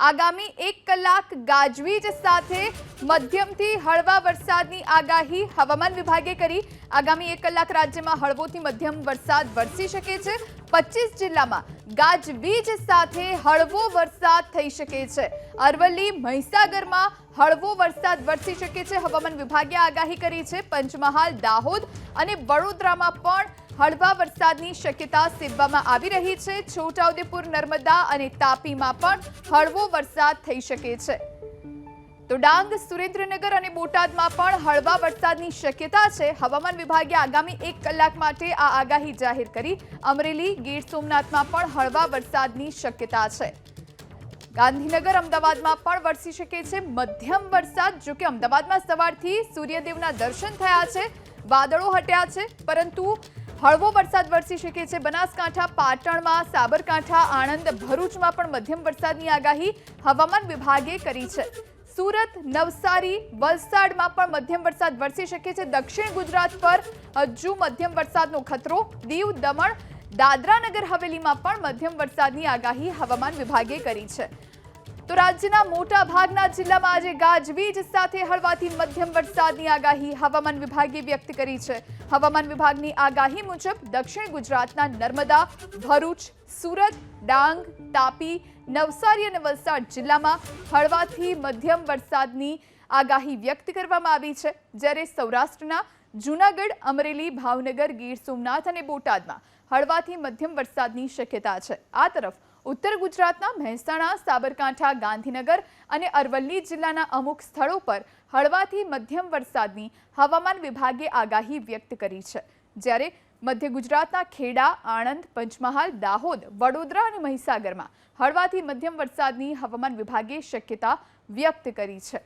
આગામી એક કલાક ગાજવીજ સાથે મધ્યમથી હળવા વરસાદની આગાહી હવામાન વિભાગે કરી. આગામી એક કલાક રાજ્યમાં હળવોથી મધ્યમ વરસાદ વરસી શકે છે. પચીસ જિલ્લામાં ગાજવીજ સાથે હળવો વરસાદ થઈ શકે છે. અરવલ્લી, મહીસાગરમાં હળવો વરસાદ વરસી શકે છે. હવામાન વિભાગે આગાહી કરી છે. પંચમહાલ, દાહોદ અને વડોદરામાં પણ હળવા વરસાદની શક્યતા સેવવામાં આવી રહી છે. છોટાઉદેપુર, નર્મદા અને તાપીમાં પણ હળવો વરસાદ થઈ શકે છે. તો ડાંગ, સુરેન્દ્રનગર અને બોટાદમાં પણ હળવા વરસાદની શક્યતા છે. હવામાન વિભાગે આગામી એક કલાક માટે આ આગાહી જાહેર કરી. અમરેલી, ગીર સોમનાથમાં પણ હળવા વરસાદની શક્યતા છે. ગાંધીનગર, અમદાવાદમાં પણ વરસી શકે છે. મધ્યમ વરસાદ, જો કે અમદાવાદમાં સવારથી સૂર્યદેવના દર્શન થયા છે. વાદળો હટ્યા છે, પરંતુ હળવો વરસાદ વરસી શકે છે. બનાસકાંઠા, પાટણમાં, સાબરકાંઠા, આણંદ, ભરૂચમાં પણ મધ્યમ વરસાદની આગાહી હવામાન વિભાગે કરી છે. સુરત, નવસારી, વલસાડમાં પણ મધ્યમ વરસાદ વરસી શકે છે. દક્ષિણ ગુજરાત પર હજુ મધ્યમ વરસાદનો ખતરો. દીવ, દમણ, દાદરા નગર હવેલીમાં પણ મધ્યમ વરસાદની આગાહી હવામાન વિભાગે કરી છે. તો રાજ્યના મોટા ભાગના જિલ્લામાં આજે ગાજવીજ સાથે હળવાથી મધ્યમ વરસાદની આગાહી હવામાન વિભાગે વ્યક્ત કરી છે. હવામાન વિભાગની આગાહી મુજબ દક્ષિણ ગુજરાતના નર્મદા, ભરૂચ, સુરત, ડાંગ, તાપી, નવસારી અને વલસાડ જિલ્લામાં હળવાથી મધ્યમ વરસાદની આગાહી વ્યક્ત કરવામાં આવી છે, જ્યારે સૌરાષ્ટ્રના જૂનાગઢ, અમરેલી, ભાવનગર, ગીર સોમનાથ અને બોટાદમાં હળવાથી મધ્યમ વરસાદની શક્યતા છે. આ તરફ ઉત્તર ગુજરાતના મહેસાણા, સાબરકાંઠા, ગાંધીનગર અને અરવલ્લી જિલ્લાના અમુક સ્થળો પર હળવાથી મધ્યમ વરસાદની હવામાન વિભાગે આગાહી વ્યક્ત કરી છે. જ્યારે મધ્ય ગુજરાતના ખેડા, આણંદ, પંચમહાલ, દાહોદ, વડોદરા અને મહીસાગરમાં હળવાથી મધ્યમ વરસાદની હવામાન વિભાગે શક્યતા વ્યક્ત કરી છે.